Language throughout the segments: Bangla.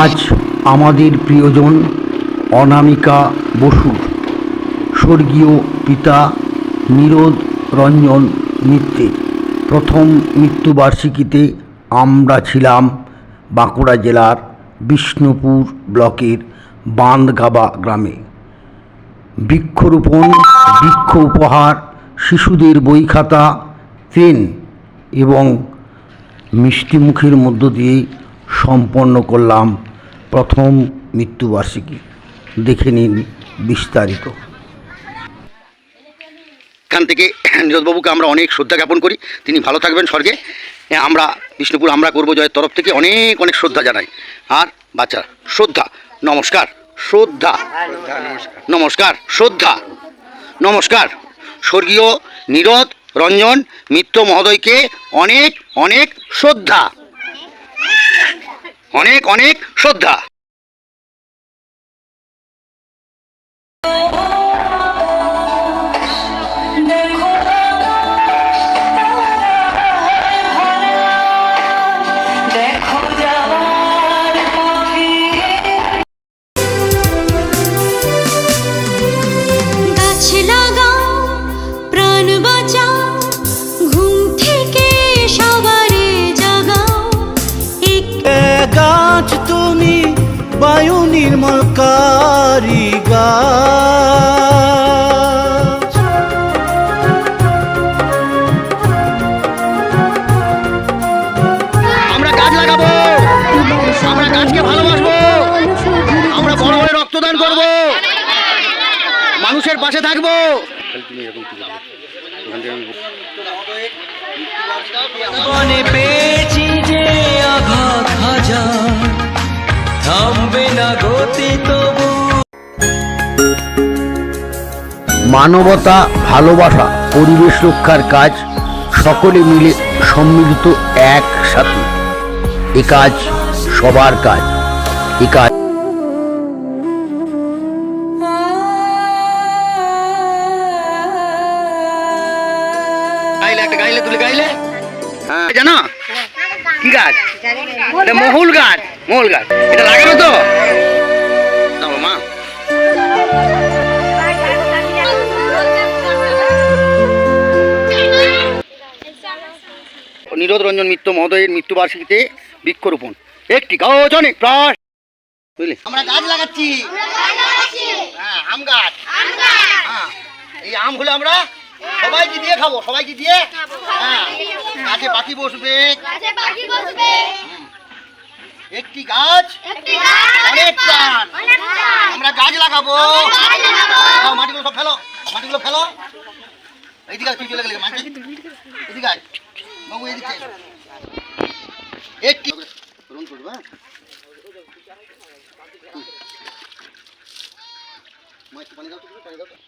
আজ আমাদের প্রিয়জন অনামিকা বসুর স্বর্গীয় পিতা নীরদ রঞ্জন মিত্রের প্রথম মৃত্যুবার্ষিকীতে আমরা ছিলাম বাঁকুড়া জেলার বিষ্ণুপুর ব্লকের বাঁধগাবা গ্রামে। বৃক্ষরোপণ, বৃক্ষ উপহার, শিশুদের বই খাতা পেন এবং মিষ্টিমুখের মধ্য দিয়ে সম্পন্ন করলাম প্রথম মৃত্যুবার্ষিকী। দেখে নিন বিস্তারিত। এখান থেকে নীরদবাবুকে আমরা অনেক শ্রদ্ধা জ্ঞাপন করি। তিনি ভালো থাকবেন স্বর্গে। আমরা বিষ্ণুপুর, আমরা করব জয়ের তরফ থেকে অনেক অনেক শ্রদ্ধা জানাই। আর বাচ্চারা শ্রদ্ধা, নমস্কার শ্রদ্ধা। নমস্কার শ্রদ্ধা। নমস্কার। স্বর্গীয় নীরদ রঞ্জন মিত্র মহোদয়কে অনেক অনেক শ্রদ্ধা। অনেক অনেক শ্রদ্ধা। গাছ আমরা গাছ লাগাবো। আমরা গাছকে ভালোবাসবো। আমরা বড় হয়ে রক্তদান করব। মানুষের পাশে থাকব। পেয়েছি যে আঘাত হাজার। থামবে না গতি তবু। মানবতা ভালোবাসা পরিবেশ রক্ষার কাজ সকলে মিলে সম্মিলিত একসাথে। এ কাজ সবার কাজ। এ কাজ গাইলে তুলে গাইলে। হ্যাঁ। জানো? কি গাছ? এটা মহুল গাছ মহুল গাছ। এটা লাগানো তো? মা। নীরদ রঞ্জন মিত্র মহোদয়ের মৃত্যুবার্ষিকীতে বৃক্ষরোপণ। একটি গাছ অনেক প্রাস বুঝলি? আমরা গাছ লাগাচ্ছি। হ্যাঁ আম গাছ। হ্যাঁ এই আম হলে আমরা সবাইকে দিয়ে খাব সবাইকে দিয়ে? হ্যাঁ। গাছে পাখি বসবে? একটি গাছ অনেক প্রাণ। আমরা গাছ লাগাবো। মাটিগুলো সব ফেলো। মাটিগুলো ফেলো। এইদিকে তুই চলে গেলে মাটি। এদিকে। বাবু এদিকে। একটি রং করব, হ্যাঁ?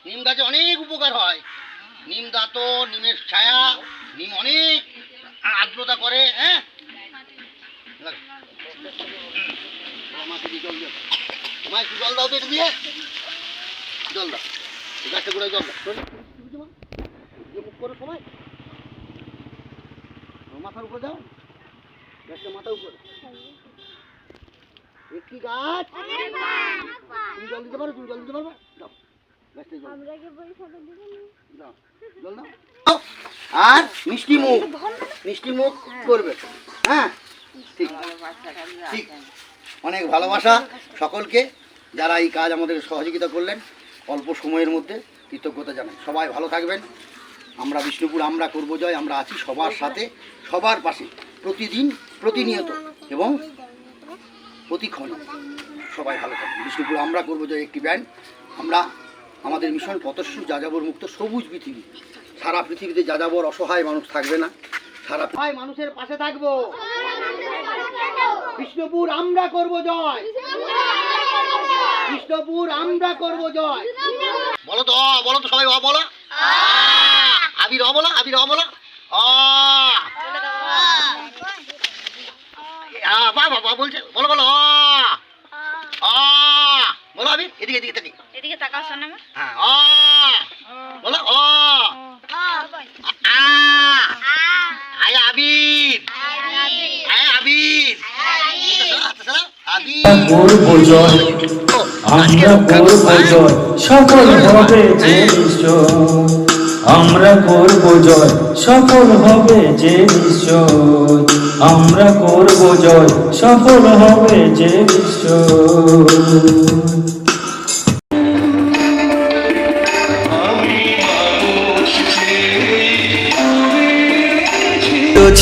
নিম গাছে অনেক উপকার হয়। নিম দাঁত নিমের ছায়া, নিম অনেক আর্দ্রতা করে হ্যাঁ? জল দাও জল দাও তো জল দাও। গাছটা জল দাও? মুখ সবাই দাও উপরে একটি গাছ? তুমি জল দিতে পারো, তুমি জল দিতে পারবে? দাও। আর মিষ্টি মুখ মিষ্টি মুখ করবে। হ্যাঁ ঠিক। ঠিক। অনেক ভালোবাসা সকলকে যারা এই কাজ আমাদের সহযোগিতা করলেন অল্প সময়ের মধ্যে কৃতজ্ঞতা জানাই। সবাই ভালো থাকবেন। আমরা বিষ্ণুপুর আমরা করব জয় আমরা আছি সবার সাথে সবার পাশে প্রতিদিন প্রতিনিয়ত এবং প্রতিক্ষণ। সবাই ভালো থাকবেন। বিষ্ণুপুর আমরা করব জয় একটি ব্যান্ড। আমরা আমাদের মিশন পতস্য যাযাবর মুক্ত সবুজ পৃথিবী। সারা পৃথিবীতে যাযাবর অসহায় মানুষ থাকবে না। সারা পৃথিবী মানুষের পাশে থাকব। বিষ্ণুপুর আমরা করব জয়। বিষ্ণুপুর আমরা করব জয়। বলো তো অ, বলো তো সবাই অ বলো। আ, আবির অ বলো আবির অ বলো। অ। আ, বাহ বাহ বাহ বলছে বলো বলো অ। অ। বলো আবির এদিকে এদিকে এদিকে। তাকাও শোনা হ্যাঁ অ। বলো অ। আ। আয় আবির। আয় আবির। আবির। আবির করব জয় আমরা করব জয়। সফল হবে যে আমরা করব জয়। সফল হবে যে নিশ্চয় আমরা করব জয়। সফল হবে যে নিশ্চয়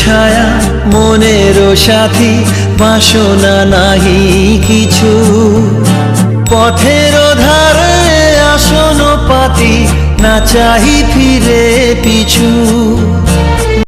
ছায়া মনের সাথী বাসনা নাহি কিছু। পথের ধারে আসন পাতি না চাহি ফিরে পিছু।